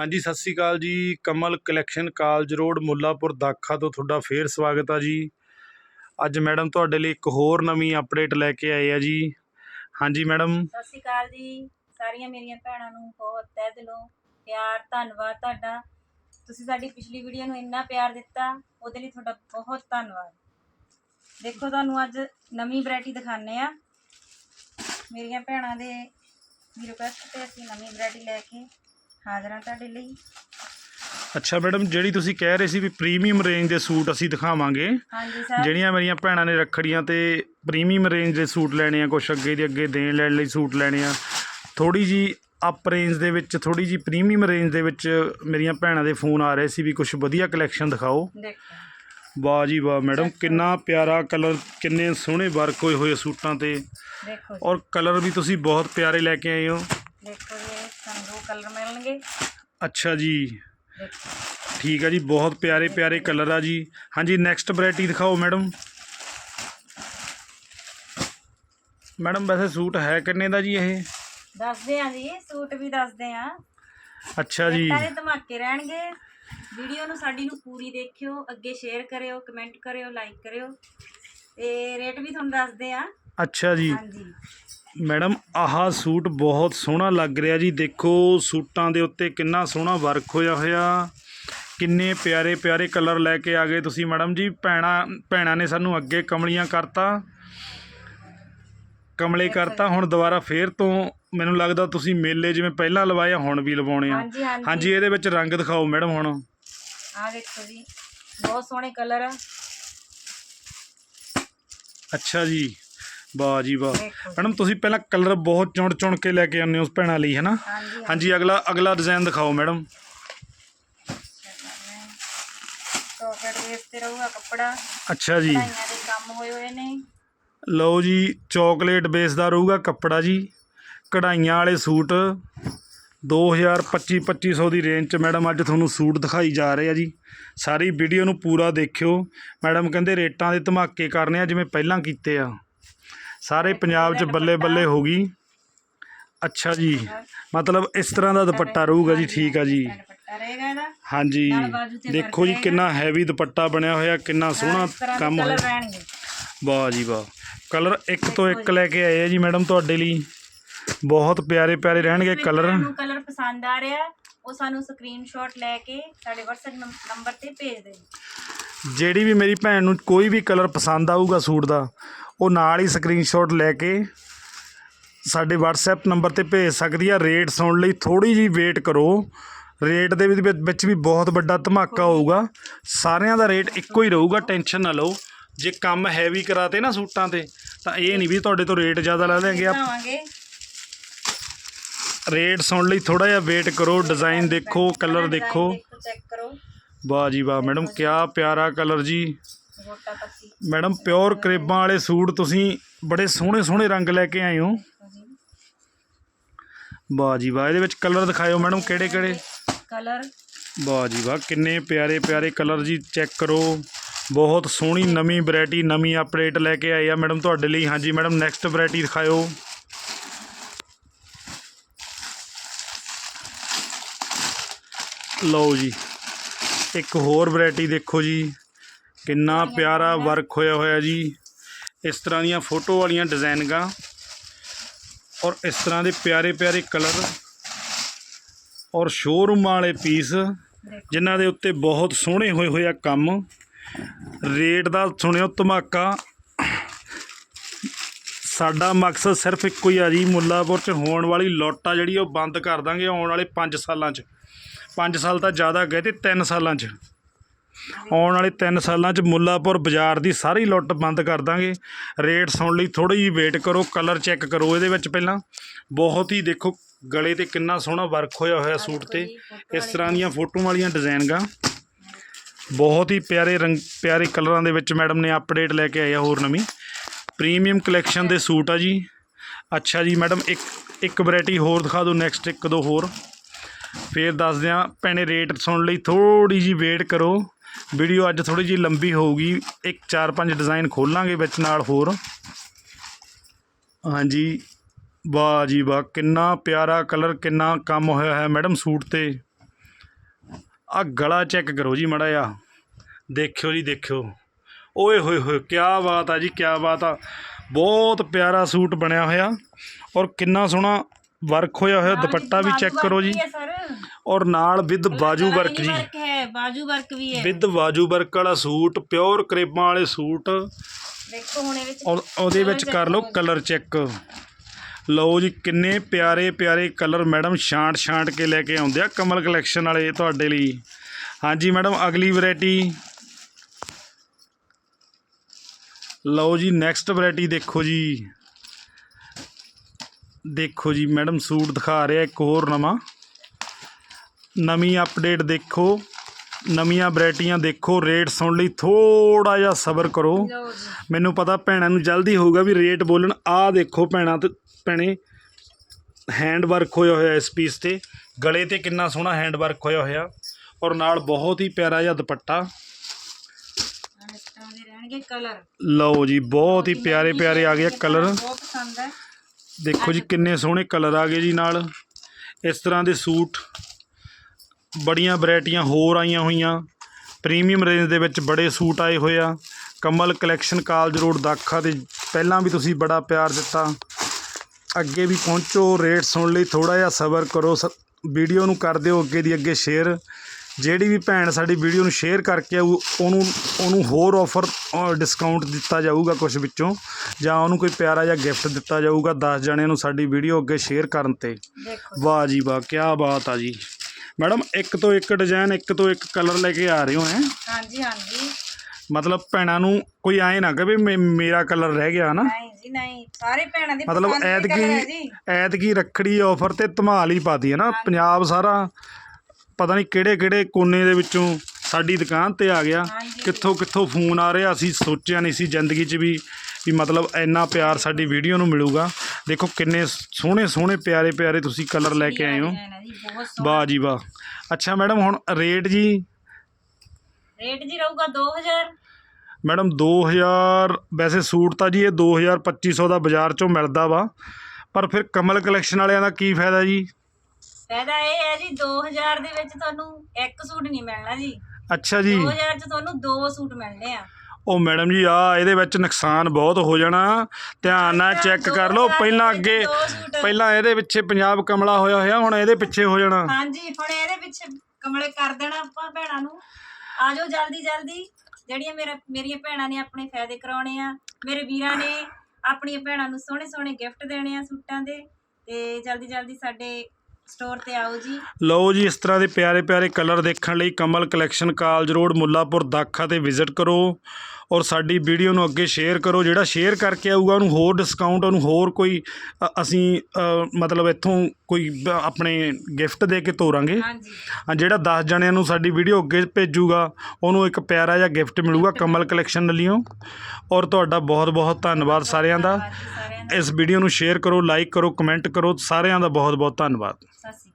ਹਾਂਜੀ, ਸਤਿ ਸ੍ਰੀ ਅਕਾਲ ਜੀ। Kamal collection college road, Mullanpur, Dakha ਤੋਂ ਤੁਹਾਡਾ ਫੇਰ ਸਵਾਗਤ ਆ ਜੀ। ਅੱਜ ਮੈਡਮ ਤੁਹਾਡੇ ਲਈ ਇੱਕ ਹੋਰ ਨਵੀਂ ਅਪਡੇਟ ਲੈ ਕੇ ਆਏ ਆ ਜੀ। ਹਾਂਜੀ ਮੈਡਮ। ਸਤਿ ਸ਼੍ਰੀ ਅਕਾਲ ਜੀ। ਸਾਰੀਆਂ ਮੇਰੀਆਂ ਭੈਣਾਂ ਨੂੰ ਬਹੁਤ ਤਹਿ ਦਿਲੋਂ ਪਿਆਰ, ਧੰਨਵਾਦ ਤੁਹਾਡਾ। ਤੁਸੀਂ ਸਾਡੀ ਪਿਛਲੀ ਵੀਡੀਓ ਨੂੰ ਇੰਨਾ ਪਿਆਰ ਦਿੱਤਾ, ਉਹਦੇ ਲਈ ਤੁਹਾਡਾ ਬਹੁਤ ਧੰਨਵਾਦ। ਦੇਖੋ, ਤੁਹਾਨੂੰ ਅੱਜ ਨਵੀਂ ਵੈਰਾਈਟੀ ਦਿਖਾਣੇ ਆ। ਮੇਰੀਆਂ ਭੈਣਾਂ ਦੇ ਦੀ ਰਿਕੁਐਸਟ ਤੇ ਅਸੀਂ ਨਵੀਂ ਵੈਰਾਈਟੀ ਲੈ ਕੇ ਹਾਜ਼ਰ ਹਾਂ ਤੁਹਾਡੇ ਲਈ। ਅੱਛਾ ਮੈਡਮ ਜਿਹੜੀ ਤੁਸੀਂ ਕਹਿ ਰਹੇ ਸੀ ਵੀ ਪ੍ਰੀਮੀਅਮ ਰੇਂਜ ਦੇ ਸੂਟ ਅਸੀਂ ਦਿਖਾਵਾਂਗੇ ਹਾਂਜੀ ਸਰ। ਜਿਹੜੀਆਂ ਮੇਰੀਆਂ ਭੈਣਾਂ ਨੇ ਰੱਖੜੀਆਂ ਤੇ ਪ੍ਰੀਮੀਅਮ ਰੇਂਜ ਦੇ ਸੂਟ ਲੈਣੇ ਆ ਕੁਛ ਅੱਗੇ ਦੇ ਅੱਗੇ ਦੇਣ ਲੈਣ ਲਈ ਸੂਟ ਲੈਣੇ ਆ ਥੋੜੀ ਜੀ ਅਪ ਰੇਂਜ ਦੇ ਵਿੱਚ ਥੋੜੀ ਜੀ ਪ੍ਰੀਮੀਅਮ ਰੇਂਜ ਦੇ ਵਿੱਚ ਮੇਰੀਆਂ ਭੈਣਾਂ ਦੇ ਫੋਨ ਆ ਰਹੇ ਸੀ ਵੀ ਕੁਝ ਵਧੀਆ ਕਲੈਕਸ਼ਨ ਦਿਖਾਓ। ਦੇਖੋ। ਵਾਹ ਜੀ ਵਾਹ ਮੈਡਮ ਕਿੰਨਾ ਪਿਆਰਾ ਕਲਰ ਕਿੰਨੇ ਸੋਹਣੇ ਵਰਕ ਹੋਏ ਹੋਏ ਸੂਟਾਂ ਤੇ। ਦੇਖੋ ਔਰ ਕਲਰ ਵੀ ਤੁਸੀਂ ਬਹੁਤ ਪਿਆਰੇ ਲੈ ਕੇ ਆਏ ਹੋ। ਦੇਖੋ ਜੀ ਤੁਹਾਨੂੰ ਦੋ ਕਲਰ ਮਿਲਣਗੇ ਅੱਛਾ ਜੀ। ਠੀਕ ਹੈ ਜੀ ਬਹੁਤ ਪਿਆਰੇ ਪਿਆਰੇ ਕਲਰ ਆ ਜੀ। ਹਾਂਜੀ ਨੈਕਸਟ ਵੈਰਾਈਟੀ ਦਿਖਾਓ ਮੈਡਮ। ਮੈਡਮ ਵੈਸੇ ਸੂਟ ਹੈ ਕਿੰਨੇ ਦਾ ਜੀ ਇਹ? ਦੱਸਦੇ ਆ ਜੀ ਸੂਟ ਵੀ ਦੱਸਦੇ ਆ। ਅੱਛਾ ਜੀ। ਸਾਰੇ ਧਮਾਕੇ ਰਹਿਣਗੇ। ਵੀਡੀਓ ਨੂੰ ਸਾਡੀ ਨੂੰ ਪੂਰੀ ਦੇਖਿਓ ਅੱਗੇ ਸ਼ੇਅਰ ਕਰਿਓ ਕਮੈਂਟ ਕਰਿਓ ਲਾਈਕ ਕਰਿਓ। ਤੇ ਰੇਟ ਵੀ ਤੁਹਾਨੂੰ ਦੱਸਦੇ ਆ। ਅੱਛਾ ਜੀ। ਹਾਂਜੀ। ਮੈਡਮ ਆਹ ਸੂਟ ਬਹੁਤ ਸੋਹਣਾ ਲੱਗ ਰਿਹਾ ਜੀ। ਦੇਖੋ ਸੂਟਾਂ ਦੇ ਉੱਤੇ ਕਿੰਨਾ ਸੋਹਣਾ ਵਰਕ ਹੋਇਆ ਹੋਇਆ। ਕਿੰਨੇ ਪਿਆਰੇ ਪਿਆਰੇ ਕਲਰ ਲੈ ਕੇ ਆ ਗਏ ਤੁਸੀਂ ਮੈਡਮ ਜੀ। ਭੈਣਾਂ ਭੈਣਾਂ ਨੇ ਸਾਨੂੰ ਅੱਗੇ ਕਮਲੀਆਂ ਕਰਤਾ। ਕਮਲੇ ਕਰਤਾ ਹੁਣ ਦੁਬਾਰਾ ਫੇਰ ਤੋਂ ਮੈਨੂੰ ਲੱਗਦਾ ਤੁਸੀਂ ਮੇਲੇ ਜਿਵੇਂ ਪਹਿਲਾਂ ਲਵਾਏ ਆ ਹੁਣ ਵੀ ਲਵਾਉਣੇ ਆ। ਹਾਂਜੀ ਹਾਂਜੀ। ਹਾਂਜੀ ਇਹਦੇ ਵਿੱਚ ਰੰਗ ਦਿਖਾਓ ਮੈਡਮ ਹੁਣ। ਆ ਦੇਖੋ ਜੀ ਬਹੁਤ ਸੋਹਣੇ ਕਲਰ ਆ। ਅੱਛਾ ਜੀ। ਵਾਹ ਜੀ ਵਾਹ। ਮੈਡਮ ਤੁਸੀਂ ਪਹਿਲਾਂ ਕਲਰ ਬਹੁਤ ਚੁਣ ਚੁਣ ਕੇ ਲੈ ਕੇ ਆਉਂਦੇ ਹੋ ਭੈਣਾਂ ਲਈ ਹੈ ਨਾ ਹਾਂਜੀ ਅਗਲਾ ਅਗਲਾ ਡਿਜ਼ਾਈਨ ਦਿਖਾਓ ਮੈਡਮ। ਤੇ ਰਹੂਗਾ ਕੱਪੜਾ। ਅੱਛਾ ਜੀ। ਕਢਾਈਆਂ ਦੇ ਕੰਮ ਹੋਏ ਹੋਏ ਨੇ। ਲਓ ਜੀ ਚਾਕਲੇਟ ਬੇਸ ਦਾ ਰਹੂਗਾ ਕੱਪੜਾ ਜੀ। ਕਢਾਈਆਂ ਵਾਲੇ ਸੂਟ 2000 25 2500 ਦੀ ਰੇਂਜ 'ਚ ਮੈਡਮ ਅੱਜ ਤੁਹਾਨੂੰ ਸੂਟ ਦਿਖਾਈ ਜਾ ਰਹੇ ਆ ਜੀ। ਸਾਰੀ ਵੀਡੀਓ ਨੂੰ ਪੂਰਾ ਦੇਖਿਓ। ਮੈਡਮ ਕਹਿੰਦੇ ਰੇਟਾਂ ਦੇ ਧਮਾਕੇ ਕਰਨੇ ਆ ਜਿਵੇਂ ਪਹਿਲਾਂ ਕੀਤੇ ਆ। ਸਾਰੇ ਪੰਜਾਬ 'ਚ ਬੱਲੇ ਬੱਲੇ ਹੋ ਗਈ। ਅੱਛਾ ਜੀ। ਮਤਲਬ ਇਸ ਤਰ੍ਹਾਂ ਦਾ ਦੁਪੱਟਾ ਰਹੂਗਾ ਜੀ ਠੀਕ ਆ ਜੀ। ਦੁਪੱਟਾ ਰਹੇਗਾ ਇਹਦਾ ਹਾਂਜੀ। ਦੇਖੋ ਜੀ ਕਿੰਨਾ ਹੈਵੀ ਦੁਪੱਟਾ ਬਣਿਆ ਹੋਇਆ ਕਿੰਨਾ ਸੋਹਣਾ ਦੇ ਕੰਮ ਹੋਇਆ। ਵਾਹ ਜੀ ਵਾਹ। ਕਲਰ ਇੱਕ ਤੋਂ ਇੱਕ ਲੈ ਕੇ ਆਏ ਆ ਜੀ ਮੈਡਮ ਤੁਹਾਡੇ ਲਈ। ਬਹੁਤ ਪਿਆਰੇ ਪਿਆਰੇ ਰਹਿਣਗੇ ਕਲਰ। ਤੁਹਾਨੂੰ ਕਲਰ ਪਸੰਦ ਆ ਰਿਹਾ ਉਹ ਸਾਨੂੰ ਸਕਰੀਨਸ਼ਾਟ ਲੈ ਕੇ ਸਾਡੇ WhatsApp ਨੰਬ- ਨੰਬਰ ਤੇ ਭੇਜ ਦਿਓ। ਜਿਹੜੀ ਵੀ ਮੇਰੀ ਭੈਣ ਨੂੰ ਕੋਈ ਵੀ ਕਲਰ ਪਸੰਦ ਆਊਗਾ ਸੂਟ ਦਾ ਉਹ ਨਾਲ ਹੀ ਸਕਰੀਨਸ਼ਾਟ ਲੈ ਕੇ ਸਾਡੇ WhatsApp ਨੰਬਰ ਤੇ ਭੇਜ ਸਕਦੀ ਆ। ਰੇਟ ਸੁਣਨ ਲਈ ਥੋੜੀ ਜੀ ਵੇਟ ਕਰੋ। ਰੇਟ ਦੇ ਵਿੱਚ ਵੀ ਬਹੁਤ ਵੱਡਾ ਧਮਾਕਾ ਹੋਊਗਾ। ਸਾਰਿਆਂ ਦਾ ਰੇਟ ਇੱਕੋ ਹੀ ਰਹੂਗਾ ਟੈਨਸ਼ਨ ਨਾ ਲਓ। ਜੇ ਕੰਮ ਹੈਵੀ ਕਰਾਤੇ ਨਾ ਸੂਟਾਂ ਤੇ ਤਾਂ ਇਹ ਨਹੀਂ ਵੀ ਤੁਹਾਡੇ ਤੋਂ ਰੇਟ ਜ਼ਿਆਦਾ ਲੈ ਲੈਣਗੇ ਆ ਰੇਟ ਸੁਣ ਲਈ ਥੋੜਾ ਜਿਹਾ ਵੇਟ ਕਰੋ ਡਿਜ਼ਾਈਨ ਦੇਖੋ ਕਲਰ ਦੇਖੋ। ਚੈੱਕ ਕਰੋ। ਵਾਹ ਜੀ ਵਾਹ ਮੈਡਮ ਕਿਆ ਪਿਆਰਾ ਕਲਰ ਜੀ। ਗੋਟਾ ਪੱਤੀ ਮੈਡਮ ਪਿਓਰ ਕਰੇਬਾਂ ਵਾਲੇ ਸੂਟ ਤੁਸੀਂ ਬੜੇ ਸੋਹਣੇ ਸੋਹਣੇ ਰੰਗ ਲੈ ਕੇ ਆਏ ਹੋ। ਜੀ ਵਾਹ ਜੀ ਵਾਹ ਇਹਦੇ ਵਿੱਚ ਕਲਰ ਦਿਖਾਇਓ ਮੈਡਮ ਕਿਹੜੇ ਕਿਹੜੇ? ਕਲਰ? ਵਾਹ ਜੀ ਵਾਹ ਕਿੰਨੇ ਪਿਆਰੇ ਪਿਆਰੇ ਕਲਰ ਜੀ ਚੈੱਕ ਕਰੋ। ਬਹੁਤ ਸੋਹਣੀ ਨਵੀਂ ਵੈਰਾਈਟੀ ਨਵੀਂ ਅਪਡੇਟ ਲੈ ਕੇ ਆਏ ਆ ਮੈਡਮ ਤੁਹਾਡੇ ਲਈ। ਹਾਂਜੀ ਮੈਡਮ ਨੈਕਸਟ ਵੈਰਾਈਟੀ ਦਿਖਾਇਓ। ਲਓ ਜੀ ਇੱਕ ਹੋਰ ਵੈਰਾਈਟੀ ਦੇਖੋ ਜੀ। ਕਿੰਨਾ ਪਿਆਰਾ ਵਰਕ ਹੋਇਆ ਹੋਇਆ ਜੀ। ਇਸ ਤਰ੍ਹਾਂ ਦੀਆਂ ਫੋਟੋ ਵਾਲੀਆਂ ਡਿਜ਼ਾਈਨਗਾ ਔਰ ਇਸ ਤਰ੍ਹਾਂ ਦੇ ਪਿਆਰੇ ਪਿਆਰੇ ਕਲਰ ਔਰ ਸ਼ੋਰੂਮ ਵਾਲੇ ਪੀਸ ਜਿਨ੍ਹਾਂ ਦੇ ਉੱਤੇ ਬਹੁਤ ਸੋਹਣੇ ਹੋਏ ਹੋਏ ਆ ਕੰਮ। ਰੇਟ ਦਾ ਸੁਣਿਓ ਧਮਾਕਾ। ਸਾਡਾ ਮਕਸਦ ਸਿਰਫ ਇੱਕੋ ਹੀ ਆ ਜੀ, ਮੁੱਲਾਪੁਰ 'ਚ ਹੋਣ ਵਾਲੀ ਲੋਟਾ ਜਿਹੜੀ ਉਹ ਬੰਦ ਕਰ ਦਾਂਗੇ ਆਉਣ ਵਾਲੇ 5 ਸਾਲਾਂ 'ਚ। 5 ਸਾਲ ਤਾਂ ਜ਼ਿਆਦਾ ਗਏ ਤੇ 3 ਸਾਲਾਂ 'ਚ। ਆਉਣ ਵਾਲੇ 3 ਸਾਲਾਂ 'ਚ ਮੁੱਲਾਪੁਰ ਬਾਜ਼ਾਰ ਦੀ ਸਾਰੀ ਲੁੱਟ ਬੰਦ ਕਰ ਦਾਂਗੇ। ਰੇਟ ਸੁਣ ਲਈ ਥੋੜੀ ਜਿਹੀ ਵੇਟ ਕਰੋ ਕਲਰ ਚੈੱਕ ਕਰੋ ਇਹਦੇ ਵਿੱਚ ਪਹਿਲਾਂ। ਬਹੁਤ ਹੀ ਦੇਖੋ ਗਲੇ ਤੇ ਕਿੰਨਾ ਸੋਹਣਾ ਵਰਕ ਹੋਇਆ ਹੋਇਆ ਸੂਟ ਤੇ। ਇਸ ਤਰ੍ਹਾਂ ਦੀਆਂ ਫੋਟੋ ਵਾਲੀਆਂ ਡਿਜ਼ਾਈਨ ਗਾ ਬਹੁਤ ਹੀ ਪਿਆਰੇ ਰੰਗ ਪਿਆਰੇ ਕਲਰਾਂ ਦੇ ਵਿੱਚ ਮੈਡਮ ਨੇ ਅਪਡੇਟ ਲੈ ਕੇ ਆਏ ਆ ਹੋਰ ਨਵੀਂ। ਪ੍ਰੀਮੀਅਮ ਕਲੈਕਸ਼ਨ ਦੇ ਸੂਟ ਆ ਜੀ। ਅੱਛਾ ਜੀ ਮੈਡਮ ਇੱਕ ਇੱਕ ਵੈਰਾਈਟੀ ਹੋਰ ਦਿਖਾ ਦਿਓ ਨੈਕਸਟ ਇੱਕ ਦੋ ਹੋਰ। ਫੇਰ ਦੱਸਦੇ ਆ ਭੈਣੇ ਰੇਟ ਸੁਣਨ ਲਈ ਥੋੜੀ ਜੀ ਵੇਟ ਕਰੋ। ਵੀਡੀਓ ਅੱਜ ਥੋੜੀ ਜੀ ਲੰਬੀ ਹੋਊਗੀ। ਇੱਕ ਚਾਰ ਪੰਜ ਡਿਜ਼ਾਈਨ ਖੋਲਾਂਗੇ ਵਿੱਚ ਨਾਲ ਹੋਰ। ਹਾਂਜੀ ਵਾਹ ਜੀ ਵਾਹ ਕਿੰਨਾ ਪਿਆਰਾ ਕਲਰ ਕਿੰਨਾ ਕੰਮ ਹੋਇਆ ਹੈ ਮੈਡਮ ਸੂਟ ਤੇ। ਆ ਗਲਾ ਚੈੱਕ ਕਰੋ ਜੀ ਮੜਾ ਆ ਦੇਖਿਓ ਜੀ ਦੇਖਿਓ। ਓਏ ਹੋਏ ਹੋਏ ਕੀ ਬਾਤ ਆ ਜੀ ਕੀ ਬਾਤ ਆ। ਬਹੁਤ ਪਿਆਰਾ ਸੂਟ ਬਣਿਆ ਹੋਇਆ ਔਰ ਕਿੰਨਾ ਸੋਹਣਾ ਵਰਕ ਹੋਇਆ ਹੋਇਆ। ਦੁਪੱਟਾ ਵੀ ਚੈੱਕ ਕਰੋ ਜੀ। ਔਰ ਨਾਲ ਵਿਦ ਬਾਜੂ ਵਰਕ ਜੀ। ਹੈ ਬਾਜੂ ਵਰਕ ਵੀ ਹੈ। ਵਿਦ ਬਾਜੂ ਵਰਕ ਵਾਲਾ ਸੂਟ ਪਿਓਰ ਕਰੇਬਾਂ ਵਾਲੇ ਸੂਟ। ਦੇਖੋ ਹੁਣ ਇਹ ਵਿੱਚ ਔਰ ਉਹਦੇ ਵਿੱਚ ਕਰ ਲਓ ਕਲਰ ਚੈੱਕ ਲਓ ਜੀ ਕਿੰਨੇ ਪਿਆਰੇ ਪਿਆਰੇ ਕਲਰ ਮੈਡਮ ਛਾਂਟ ਛਾਂਟ ਕੇ ਲੈ ਕੇ ਆਉਂਦੇ ਆ ਕਮਲ ਕਲੈਕਸ਼ਨ ਵਾਲੇ ਤੁਹਾਡੇ ਲਈ। ਹਾਂਜੀ ਮੈਡਮ ਅਗਲੀ ਵੈਰਾਈਟੀ ਲਓ ਜੀ ਨੈਕਸਟ ਵੈਰਾਈਟੀ ਦੇਖੋ ਜੀ। ਦੇਖੋ ਜੀ ਮੈਡਮ ਸੂਟ ਦਿਖਾ ਰਿਹਾ ਇੱਕ ਹੋਰ ਨਵਾਂ। ਨਵੀਂ ਅਪਡੇਟ ਦੇਖੋ। ਨਵੀਆਂ ਵੈਰਾਈਟੀਆਂ ਦੇਖੋ ਰੇਟ ਸੁਣ ਲਈ ਥੋੜਾ ਜਿਹਾ ਸਬਰ ਕਰੋ। ਮੈਨੂੰ ਪਤਾ ਭੈਣਾਂ ਨੂੰ ਜਲਦੀ ਹੋਊਗਾ ਵੀ ਰੇਟ ਬੋਲਣ। ਆਹ ਦੇਖੋ ਭੈਣਾਂ ਤੇ ਭੈਣੇ ਹੈਂਡ ਵਰਕ ਹੋਇਆ ਹੋਇਆ ਇਸ ਪੀਸ ਤੇ। ਗਲੇ ਤੇ ਕਿੰਨਾ ਸੋਹਣਾ ਹੈਂਡ ਵਰਕ ਹੋਇਆ ਹੋਇਆ। ਔਰ ਨਾਲ ਬਹੁਤ ਹੀ ਪਿਆਰਾ ਜਿਹਾ ਦੁਪੱਟਾ। ਰਹਿਣਗੇ ਕਲਰ ਲਓ ਜੀ ਬਹੁਤ ਹੀ ਪਿਆਰੇ ਪਿਆਰੇ ਆ ਗਏ ਕਲਰ ਬਹੁਤ ਪਸੰਦ ਹੈ। ਦੇਖੋ ਜੀ ਕਿੰਨੇ ਸੋਹਣੇ ਕਲਰ ਆ ਗਏ ਜੀ ਨਾਲ। ਇਸ ਤਰ੍ਹਾਂ ਦੇ ਸੂਟ। ਬੜੀਆਂ ਵੈਰਾਈਟੀਆਂ ਹੋਰ ਆਈਆਂ ਹੋਈਆਂ। ਪ੍ਰੀਮੀਅਮ ਰੇਂਜ ਦੇ ਵਿੱਚ ਬੜੇ ਸੂਟ ਆਏ ਹੋਏ ਆ। Kamal collection college road Dakha ਤੇ ਪਹਿਲਾਂ ਵੀ ਤੁਸੀਂ ਬੜਾ ਪਿਆਰ ਦਿੱਤਾ। ਅੱਗੇ ਵੀ ਪਹੁੰਚੋ ਰੇਟ ਸੁਣ ਲਈ ਥੋੜਾ ਜਿਹਾ ਸਬਰ ਕਰੋ। ਵੀਡੀਓ ਨੂੰ ਕਰ ਦਿਓ ਅੱਗੇ ਦੀ ਅੱਗੇ ਸ਼ੇਅਰ। ਜਿਹੜੀ ਵੀ ਭੈਣ ਸਾਡੀ ਵੀਡੀਓ ਨੂੰ ਸ਼ੇਅਰ ਕਰਕੇ ਆਊ ਉਹਨੂੰ ਉਹਨੂੰ ਹੋਰ ਆਫਰ ਡਿਸਕਾਊਂਟ ਦਿੱਤਾ ਜਾਊਗਾ ਕੁਝ ਵਿੱਚੋਂ। ਜਾਂ ਉਹਨੂੰ ਕੋਈ ਪਿਆਰਾ ਜਿਹਾ ਗਿਫਟ ਦਿੱਤਾ ਜਾਊਗਾ 10 ਜਣਿਆਂ ਨੂੰ ਸਾਡੀ ਵੀਡੀਓ ਅੱਗੇ ਸ਼ੇਅਰ ਕਰਨ ਤੇ। ਵਾਹ ਜੀ ਵਾਹ ਕੀ ਬਾਤ ਆ ਜੀ। ਮੈਡਮ ਇੱਕ ਤੋਂ ਇੱਕ ਡਿਜ਼ਾਈਨ ਇੱਕ ਤੋਂ ਇੱਕ ਕਲਰ ਲੈ ਕੇ ਆ ਰਹੇ ਹੋ ਹੈ? ਹਾਂਜੀ ਹਾਂਜੀ। ਮਤਲਬ ਭੈਣਾਂ ਨੂੰ ਕੋਈ ਐਂ ਨਾ ਕਹੇ ਵੀ ਮੇਰਾ ਕਲਰ ਰਹਿ ਗਿਆ ਨਾ ਨਹੀਂ ਜੀ ਨਹੀਂ। ਸਾਰੇ ਭੈਣਾਂ ਦੇ ਮਤਲਬ ਪਸੰਦ ਦੇ colour ਹੈ ਜੀ। ਐਤਕੀ ਐਤਕੀ ਰੱਖੜੀ ਆਫਰ ਤੇ ਧਮਾਲ ਹੀ ਪਾਤੀ ਹੈ ਨਾ ਪੰਜਾਬ ਸਾਰਾ ਪਤਾ ਨਹੀਂ ਕਿਹੜੇ ਕਿਹੜੇ ਕੋਨੇ ਦੇ ਵਿੱਚੋਂ ਸਾਡੀ ਦੁਕਾਨ ਤੇ ਆ ਗਿਆ। ਹਾਂਜੀ। ਕਿੱਥੋਂ ਕਿੱਥੋਂ ਫੋਨ ਆ ਰਿਹਾ ਅਸੀਂ ਸੋਚਿਆ ਨਹੀਂ ਸੀ ਜ਼ਿੰਦਗੀ 'ਚ ਵੀ ਵੀ ਮਤਲਬ ਇੰਨਾ ਪਿਆਰ ਸਾਡੀ ਵੀਡੀਓ ਨੂੰ ਮਿਲੂਗਾ। ਦੇਖੋ ਕਿੰਨੇ ਸੋਹਣੇ ਸੋਹਣੇ ਪਿਆਰੇ ਪਿਆਰੇ ਤੁਸੀਂ ਕਲਰ ਲੈ ਕੇ ਆਏ ਹੋ। ਵਾਹ ਜੀ ਵਾਹ। ਅੱਛਾ ਮੈਡਮ ਹੁਣ ਰੇਟ ਜੀ? ਰੇਟ ਜੀ ਰਹੂਗਾ 2000 ਮੈਡਮ 2000 ਵੈਸੇ ਸੂਟ ਤਾਂ ਜੀ ਇਹ 2000 2500 ਦਾ ਬਾਜ਼ਾਰ 'ਚੋਂ ਮਿਲਦਾ ਵਾ। ਪਰ ਫਿਰ ਕਮਲ ਕਲੈਕਸ਼ਨ ਵਾਲਿਆਂ ਦਾ ਕੀ ਫਾਇਦਾ ਜੀ? ਫਾਇਦਾ ਇਹ ਹੈ ਜੀ 2000 ਦੇ ਵਿੱਚ ਤੁਹਾਨੂੰ ਇੱਕ ਸੂਟ ਨਹੀਂ ਮਿਲਣਾ ਜੀ। ਅੱਛਾ ਜੀ। 2000 ਚ ਤੁਹਾਨੂੰ ਦੋ ਸੂਟ ਮਿਲਣੇ ਆ। ਉਹ ਮੈਡਮ ਜੀ ਆ ਇਹਦੇ ਵਿੱਚ ਨੁਕਸਾਨ ਬਹੁਤ ਹੋ ਜਾਣਾ। ਧਿਆਨ ਨਾਲ ਚੈੱਕ ਕਰ ਲਓ। ਪਹਿਲਾਂ ਅੱਗੇ। ਪਹਿਲਾਂ ਇਹਦੇ ਪਿੱਛੇ ਪੰਜਾਬ ਕਮਲਾ ਹੋਇਆ ਹੋਇਆ ਹੁਣ ਇਹਦੇ ਪਿੱਛੇ ਹੋ ਜਾਣਾ। ਹਾਂਜੀ ਹੁਣ ਇਹਦੇ ਪਿੱਛੇ ਕਮਲੇ ਕਰ ਦੇਣਾ ਆਪਾਂ ਭੈਣਾਂ ਨੂੰ। ਆ ਜਾਓ ਜਲਦੀ ਜਲਦੀ। ਜਿਹੜੀਆਂ ਮੇਰਾ ਮੇਰੀਆਂ ਭੈਣਾਂ ਨੇ ਆਪਣੇ ਫਾਇਦੇ ਕਰਾਉਣੇ ਆ ਮੇਰੇ ਵੀਰਾਂ ਨੇ ਆਪਣੀਆਂ ਭੈਣਾਂ ਨੂੰ ਸੋਹਣੇ ਸੋਹਣੇ ਗਿਫਟ ਦੇਣੇ ਆ ਸੂਟਾਂ ਦੇ। ਤੇ ਜਲਦੀ ਜਲਦੀ ਸਾਡੇ ਸਟੋਰ ਤੇ ਆਓ ਜੀ। ਲਓ ਜੀ ਇਸ ਤਰ੍ਹਾਂ ਦੇ ਪਿਆਰੇ ਪਿਆਰੇ ਕਲਰ ਦੇਖਣ ਲਈ Kamal collection college road Mullanpur Dakha ਤੇ ਵਿਜ਼ਿਟ ਕਰੋ ਔਰ ਸਾਡੀ ਵੀਡੀਓ ਨੂੰ ਅੱਗੇ ਸ਼ੇਅਰ ਕਰੋ ਜਿਹੜਾ ਸ਼ੇਅਰ ਕਰਕੇ ਆਊਗਾ ਉਹਨੂੰ ਹੋਰ ਡਿਸਕਾਊਂਟ ਉਹਨੂੰ ਹੋਰ ਕੋਈ ਅ, ਅਸੀਂ ਅ, ਮਤਲਬ ਇੱਥੋਂ ਕੋਈ ਬ- ਆਪਣੇ ਗਿਫਟ ਦੇ ਕੇ ਤੋਰਾਂਗੇ। ਹਾਂਜੀ। ਆ ਜਿਹੜਾ 10 ਜਣਿਆਂ ਨੂੰ ਸਾਡੀ ਵੀਡੀਓ ਅੱਗੇ ਭੇਜੂਗਾ ਉਹਨੂੰ ਇੱਕ ਪਿਆਰਾ ਜਿਹਾ ਗਿਫਟ ਮਿਲੂਗਾ ਕਮਲ ਕਲੈਕਸ਼ਨ ਵੱਲੋਂ। ਔਰ ਤੁਹਾਡਾ ਬਹੁਤ ਬਹੁਤ ਧੰਨਵਾਦ ਸਾਰਿਆਂ ਦਾ। ਧੰਨਵਾਦ ਜੀ ਸਾਰਿਆਂ ਦਾ। ਇਸ ਵੀਡੀਓ ਨੂੰ ਸ਼ੇਅਰ ਕਰੋ ਲਾਈਕ ਕਰੋ ਕਮੈਂਟ ਕਰੋ, ਸਾਰਿਆਂ ਦਾ ਬਹੁਤ ਬਹੁਤ ਧੰਨਵਾਦ। ਸਤਿ ਸ਼੍ਰੀ ਅਕਾਲ।